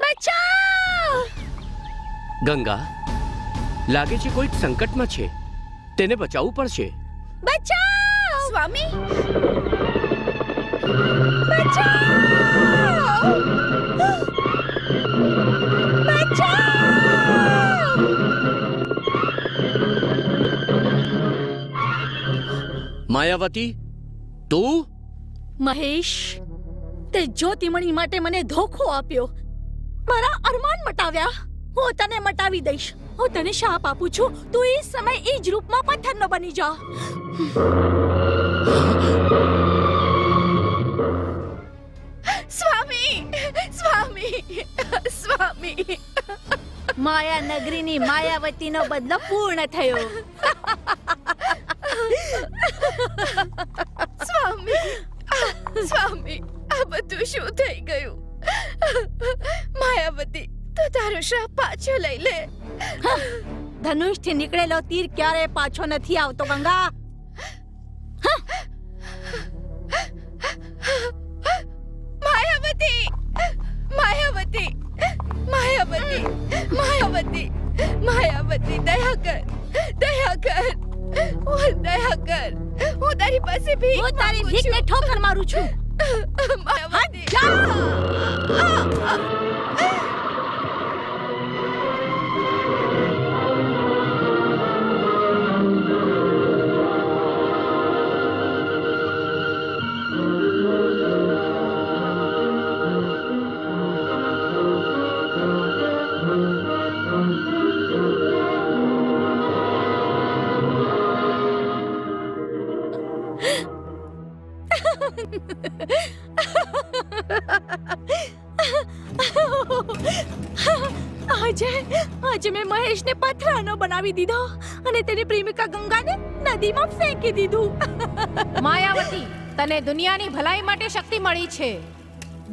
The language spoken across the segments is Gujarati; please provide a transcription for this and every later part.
બચાવ! ગંગા લાગે છે કોઈક સંકટમાં છે. તેને બચાવવું પડશે. બચાવ સ્વામી! બચાવ! બચાવ! માયાવતી તું? મહેશ, તે જ્યોતિમણી માટે મને ધોખો આપ્યો. મારા અરમાન મટાવ્યા. હું તને મટાવી દઈશ. હું તને શાપ આપું છું. તું એ સમય એ જ રૂપમાં પથ્થરનો બની જા. સ્વામી સ્વામી સ્વામી. માયા નગરીની માયાવતીનો બદલો પૂર્ણ થયો. શું થઈ ગયું. માયાવતી તો તારો શ્રાપ પાછો લઈ લે. ધનુષથી નીકળેલો તીર ક્યારે પાછો નથી આવતો ગંગા. માયાવતી માયાવતી માયાવતી માયાવતી માયાવતી દયા કર દયા કર હું દયા કર હું તારી પાસે ભીખ હું તારી ભીખને ઠોકર મારું છું. 妈呀妈呀啊啊 આજે આજે મેં મહેશને પથરાનો બનાવી દીધો અને તેની પ્રેમિકા ગંગાને નદીમાં ફેંકી દીધું. માયાવતી, તને દુનિયાની ભલાઈ માટે શક્તિ મળી છે.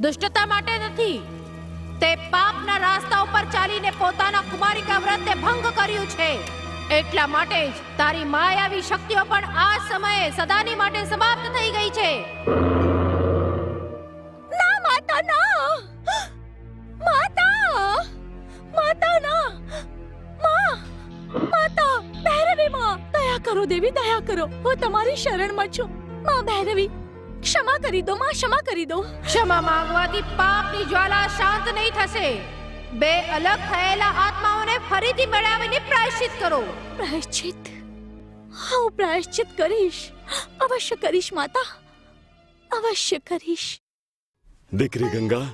દુષ્ટતા માટે નથી. તે પાપના રાસ્તા ઉપર ચાલીને પોતાના કુમારિકા વ્રતને ભંગ કર્યું છે. એટલા માટે જ તારી માયાવી શક્તિઓ પણ આ સમયે સદાની માટે સમાપ્ત થઈ ગઈ છે. ના માતા ના. માતા માતા ના. માં માતા ભૈરવી માં દયા કરો દેવી દયા કરો. હું તમારી શરણમાં છું. માં ભૈરવી ક્ષમા કરી દો માં ક્ષમા કરી દો. ક્ષમા માંગવાથી પાપની જ્વાલા શાંત નહીં થશે. બે અલગ થયેલા આત્માઓને ફરીથી મેળવીને પ્રાયશ્ચિત કરો. પ્રાયશ્ચિત? હું પ્રાયશ્ચિત કરીશ. અવશ્ય કરીશ માતા. અવશ્ય કરીશ. દીકરી ગંગા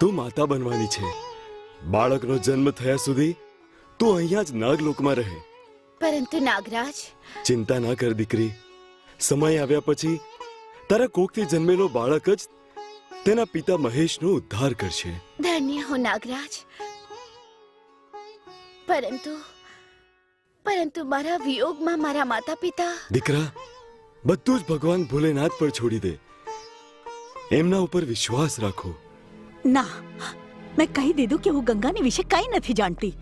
તું માતા બનવાની છે. બાળકનો જન્મ થયા સુધી તું અહીંયા જ નાગલોકમાં રહે. પરંતુ નાગરાજ? ચિંતા ના કર દીકરી. સમય આવ્યા પછી તારા કોકથી જન્મેલો બાળક જ તેના પિતા મહેશનો ઉદ્ધાર કરશે. ધન્ય હો નાગરાજ. પરંતુ પરંતુ મારા વિયોગમાં મારા માતા પિતા દીકરા બધું જ ભગવાન ભોલેનાથ પર છોડી દે. એમના ઉપર વિશ્વાસ રાખો. ના મેં કહી દીધું કે હું ગંગાની વિશે કંઈ નથી જાણતી.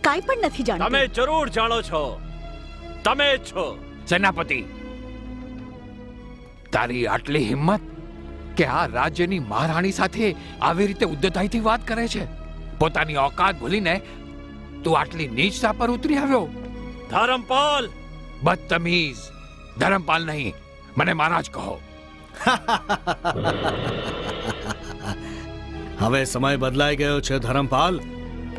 કાંઈ પણ નથી તમે જરૂર જાણો છો. તમે જ છો. સેનાપતિ તારી આટલી હિંમત કે આ રાજ્યની મહારાણી સાથે આવી રીતે ઉદ્ધતાઈથી વાત કરે છે? પોતાની ઓકાત ભૂલીને તું આટલી નીચતા પર ઉતરી આવ્યો? ધરમપાલ! બદતમીઝ. ધરમપાલ નહીં. મને મહારાજ કહો. હવે સમય બદલાઈ ગયો છે ધરમપાલ.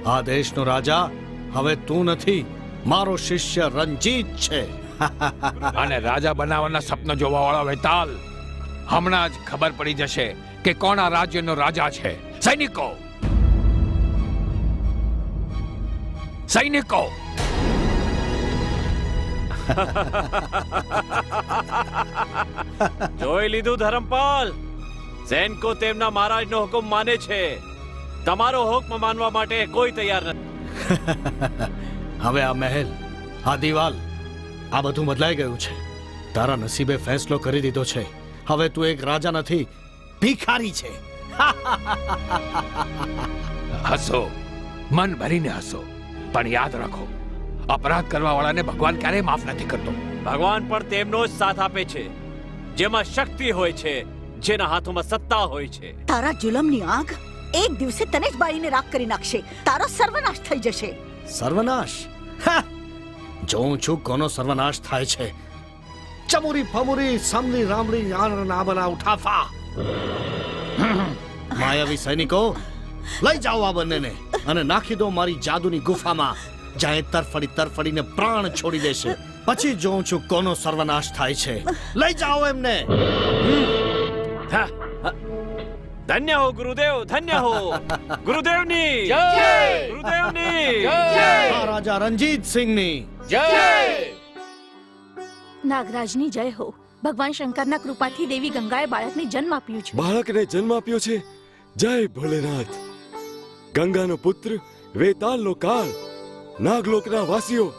આ દેશનો રાજા હવે તું નથી. મારો શિષ્ય રંજીત છે. અને રાજા બનાવવાના સપના જોવા વાળો વેતાલ. હમણાં જ ખબર પડી જશે કે કોણ આ રાજ્યનો રાજા છે. સૈનિકો! સૈનિકો! જોઈ લીધું ધરમપાલ? સૈનિકો તેમના મહારાજનો હુકમ માને છે. તમારો હુકમ માનવા માટે કોઈ તૈયાર નથી. હવે આ મહેલ આ દિવાલ આ બધું બદલાઈ ગયું છે. તારા નસીબે ફેસલો કરી દીધો છે. હવે તું એક રાજા નથી ભિખારી છે. હસો. મન ભરીને હસો. પણ યાદ રાખો અપરાધ કરવા વાળાને ભગવાન ક્યારેય માફ નથી કરતો. ભગવાન પણ તેમનો જ સાથ આપે છે. જેમાં શક્તિ હોય છે જેના હાથોમાં સત્તા હોય છે. તારા જુલમની આગ એક દિવસે તને જ બાળીને રાખ કરી નાખશે. તારો સર્વનાશ થઈ જશે. સર્વનાશ? હા! જોઉં છું કોનો સર્વનાશ થાય છે? ચમુરી ફમુરી સમલી રામલી યાર નાબના ઉઠાફા. માયાવી સૈનિકો લઈ જાઓ આ બંનેને અને નાખી દો મારી જાદુની ગુફામાં. જ્યાં તરફડી તરફડીને પ્રાણ છોડી દેશે. પછી જોઉં છું કોનો સર્વનાશ થાય છે. લઈ જાઓ એમને. ધન્ય હો ગુરુદેવ ધન્ય હો. ગુરુદેવની. જય! ગુરુદેવની. મહારાજા રણજીત સિંહની જય. નાગરાજની જય હો. ભગવાન શંકરના કૃપાથી દેવી ગંગાએ બાળકને જન્મ આપ્યો છે. બાળકને જન્મ આપ્યો છે. જય ભોલેનાથ. ગંગાનો પુત્ર વેતાલનો કાળ. નાગલોકના વાસીઓ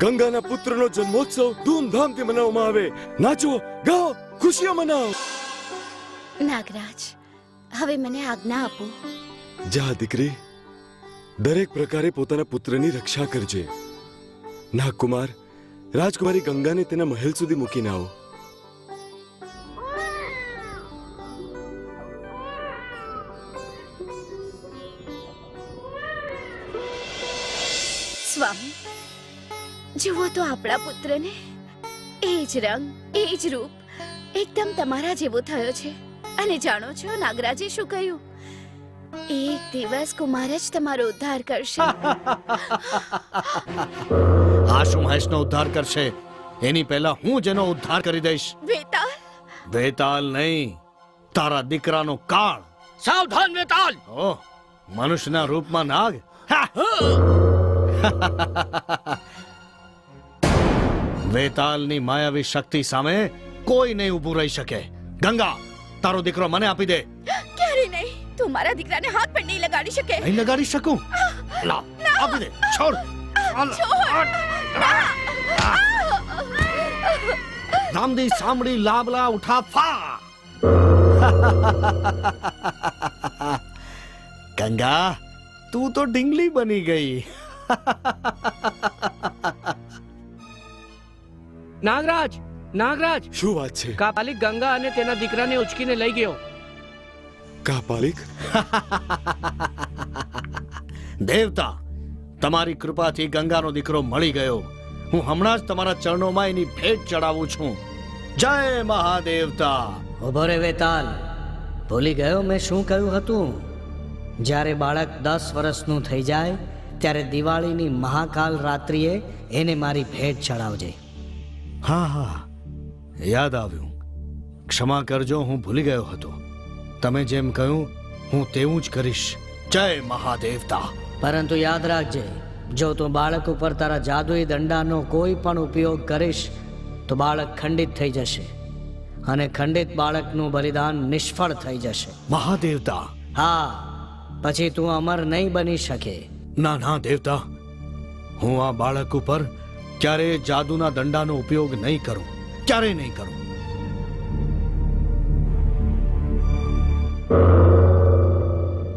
ગંગાના પુત્રનો જન્મોત્સવ ધૂમધામથી મનાવવામાં આવે. નાચો ગાઓ ખુશીઓ મનાવો. નાગરાજ હવે મને આજ્ઞા આપો. જા દીકરી. દરેક પ્રકારે પોતાના પુત્રની રક્ષા કરજે. નાગકુમાર રાજકુમારી ગંગાને તેના મહેલ સુધી મૂકીને આવો. સ્વામી, જુઓ તો આપણા પુત્રને. એ જ રંગ, એ જ રૂપ, એકદમ તમારા જેવો થયો છે. અને જાણો છો નાગરાજે શું કહ્યું? એક દિવસ કુમાર જ તમારો ઉદ્ધાર કરશે. આશુ મહેશનો ઉદ્ધાર કરશે? એની પહેલા હું જેનો ઉદ્ધાર કરી દઈશ. વેતાલ? વેતાલ નહીં તારા દીકરાનો કાળ. સાવધાન વેતાલ! ઓ મનુષ્યના રૂપમાં નાગ? હા! વેતાલની માયાવી શક્તિ સામે કોઈ નહીં ઊભું રહી શકે. ગંગા તારો દીકરો મને આપી દે. તું મારા દીકરાને હાથ પણ નહીં લગાડી શકે. નહીં લગાડી શકું? લા આપી દે. છોડ. રામદી સાંભળી લાબલા ઉઠા ફા. ગંગા તું તો ઢીંગલી બની ગઈ. નાગરાજ નાગરાજ. શું વાત છે? કાલી ગંગા અને તેના દીકરાને ઉચકીને લઈ ગયો. કાપાલિક? દેવતા તમારી કૃપાથી ગંગાનો દીકરો મળી ગયો. હું હમણાં જ તમારા ચરણોમાં એની ભેટ ચડાવું છું. જય મહાદેવતા. ઊભો રે વેતાલ. ભૂલી ગયો મેં શું કહ્યું હતું? જ્યારે બાળક દસ વર્ષનું થઈ જાય ત્યારે દિવાળીની મહાકાલ રાત્રિએ એને મારી ભેટ ચડાવજે. હા હા. યાદ આવ્યું. ક્ષમા કરજો હું ભૂલી ગયો હતો. તમે જેમ કહ્યું હું તેવું જ કરીશ. જય મહાદેવતા. પરંતુ યાદ રાખજે જો તું બાળક ઉપર તારા જાદુઈ દંડાનો કોઈ પણ ઉપયોગ કરીશ તો બાળક ખંડિત થઈ જશે અને ખંડિત બાળકનું બલિદાન નિષ્ફળ થઈ જશે. મહાદેવતા. હા પછી તું અમર નહીં બની શકે. ના ના દેવતા. હું આ બાળક ઉપર ક્યારેય જાદુના દંડાનો ઉપયોગ નહીં કરું. ક્યારેય નહીં કરું.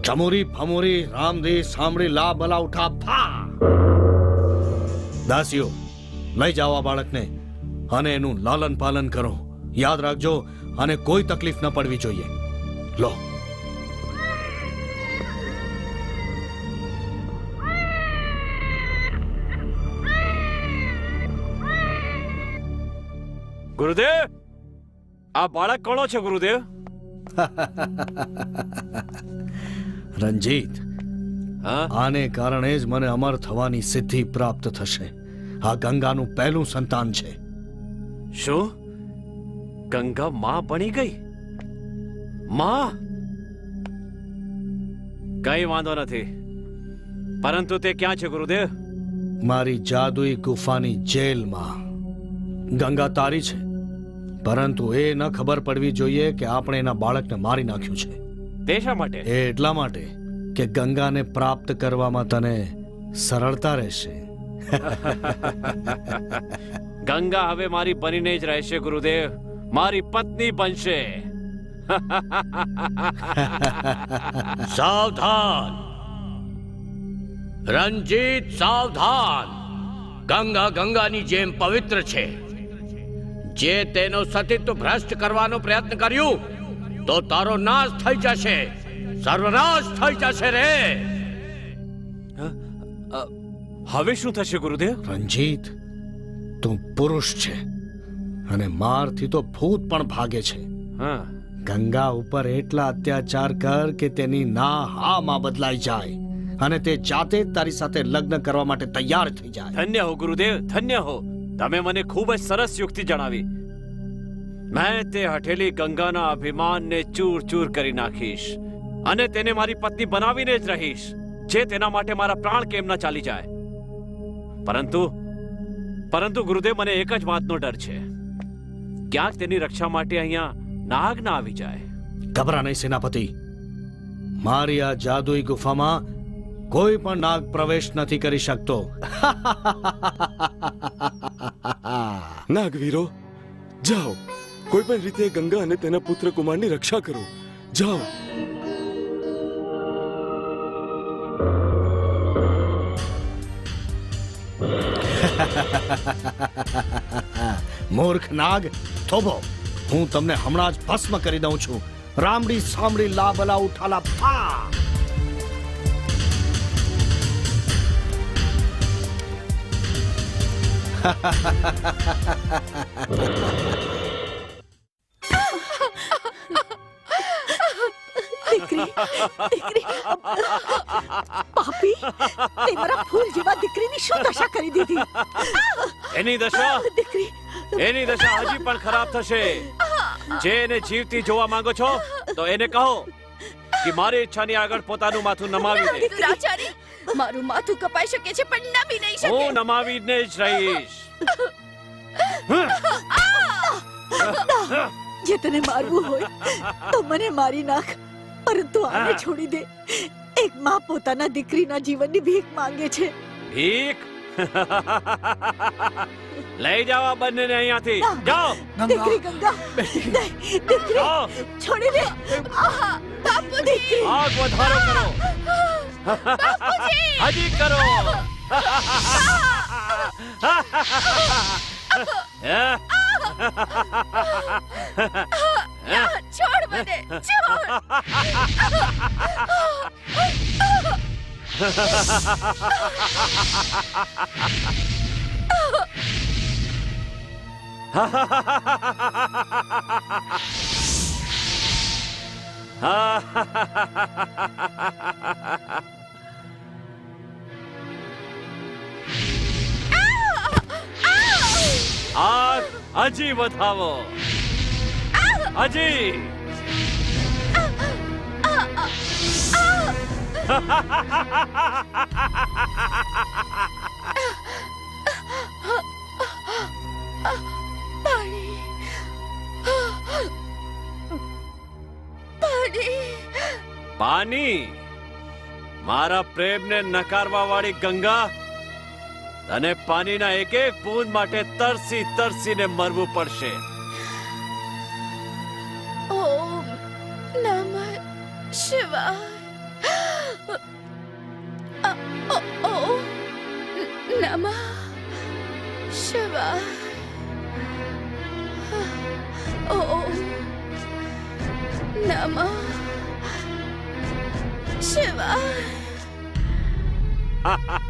ચમુરી ફમુરી રામદે સાંભળી લા બલા ઉઠા ફા દાસીઓ લઈ જાઓ બાળકને અને એનું લાલન પાલન કરો યાદ રાખજો અને કોઈ તકલીફ ન પડવી જોઈએ લો ગુરુદેવ આ બાળક કોણો છે ગુરુદેવ રંજીત. હા? આને કારણે જ મને અમર થવાની સિદ્ધિ પ્રાપ્ત થશે. આ ગંગાનું પહેલું સંતાન છે. શું? ગંગા માં બની ગઈ? માં? કઈ વાંધો નથી. પરંતુ તે ક્યાં છે ગુરુદેવ? મારી જાદુઈ ગુફાની જેલમાં. ગંગા તારી છે. પરંતુ એ ન ખબર પડવી જોઈએ કે આપણે એના બાળકને મારી નાખ્યું છે. તે શા માટે? એ એટલા માટે કે ગંગાને પ્રાપ્ત કરવામાં તને સરળતા રહેશે. ગંગા હવે મારી બનીને જ રહેશે ગુરુદેવ. મારી પત્ની બનશે. સાવધાન. રંજીત સાવધાન. ગંગા ગંગાની જેમ પવિત્ર છે. જે તેનો સતીત્વ ભ્રષ્ટ કરવાનો પ્રયત્ન કર્યું તો તારો નાશ થઈ જશે. સર્વનાશ થઈ જશે રે. હવે શું થશે ગુરુદેવ? રંજીત તું પુરુષ છે અને મારથી તો ભૂત પણ ભાગે છે. હા. ગંગા ઉપર એટલા અત્યાચાર કર કે તેની ના હા માં બદલાઈ જાય અને તે જાતે તારી સાથે લગ્ન કરવા માટે તૈયાર થઈ જાય. ધન્ય હો ગુરુદેવ ધન્ય હો. તમે મને ખૂબ જ સરસ યુક્તિ જણાવી. મેં તે હઠેલી ગંગાના અભિમાનને ચૂર ચૂર કરી નાખીશ અને તેને મારી પત્ની બનાવીને જ રહીશ, જે તેના માટે મારા પ્રાણ કેમ ના ચાલી જાય. પરંતુ પરંતુ ગુરુદેવ, મને એક જ વાતનો ડર છે. ક્યાંક તેની રક્ષા માટે અહીંયા નાગ ના આવી જાય. ગભરા નહીં, સેનાપતિ. મારી આ જાદુઈ ગુફામાં કોઈ પણ નાગ પ્રવેશ નથી કરી શકતો. નાગવીરો જાઓ. કોઈ પણ રીતે ગંગા અને તેના પુત્ર કુમારની રક્ષા કરો. જાઓ. મૂર્ખ નાગ થોભો. હું તમને હમણાં જ ભસ્મ કરી દઉં છું. રામડી સામડી લાભલા ઉઠાલા ફા. દીકરી દીકરી પાપી તે મારા ફૂલ જેવા દીકરીની શું દશા કરી દીધી? એની દશા? દીકરી એની દશા હજી પણ ખરાબ થશે. જે એને જીવતી જોવા માંગો છો તો એને કહો કે મારી ઈચ્છાની આગળ પોતાનું માથું નમાવી દે. મારું માથું કપાઈ શકે છે પણ નમી નહીં શકે. હું નમાવીને જ રહીશ. જે તને મારવું હોય તો મને મારી નાખ. પરંતુ આને છોડી દે. એક માં પોતાના દીકરીના જીવનની ભીખ માંગે છે. ભીખ? લઈ જાવ આ બંનેને અહીંયાથી. જાઓ. દીકરી ગંગા. દીકરી છોડી દે. બાપુજી. આગ વધારો કરો. 바쁘 지! 하니까 로. 야, 야, 초월만 해! 초 월! 아, 아직 못하고. 아직. પાની, મારા પ્રેમને નકારવા વાળી ગંગા અને પાનીના એક એક બૂંદ માટે તરસી તરસીને મરવું પડશે. ઓમ નમઃ શિવાય. ઓમ નમઃ 是吧？哈哈。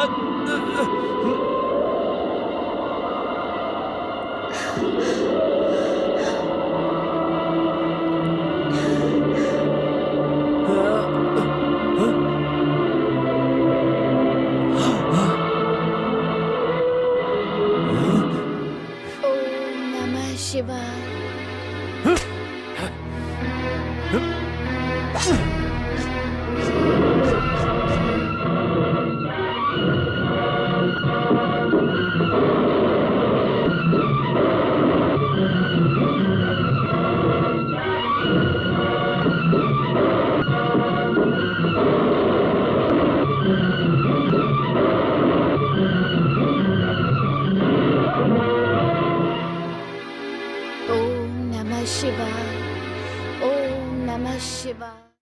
Ha ha ha!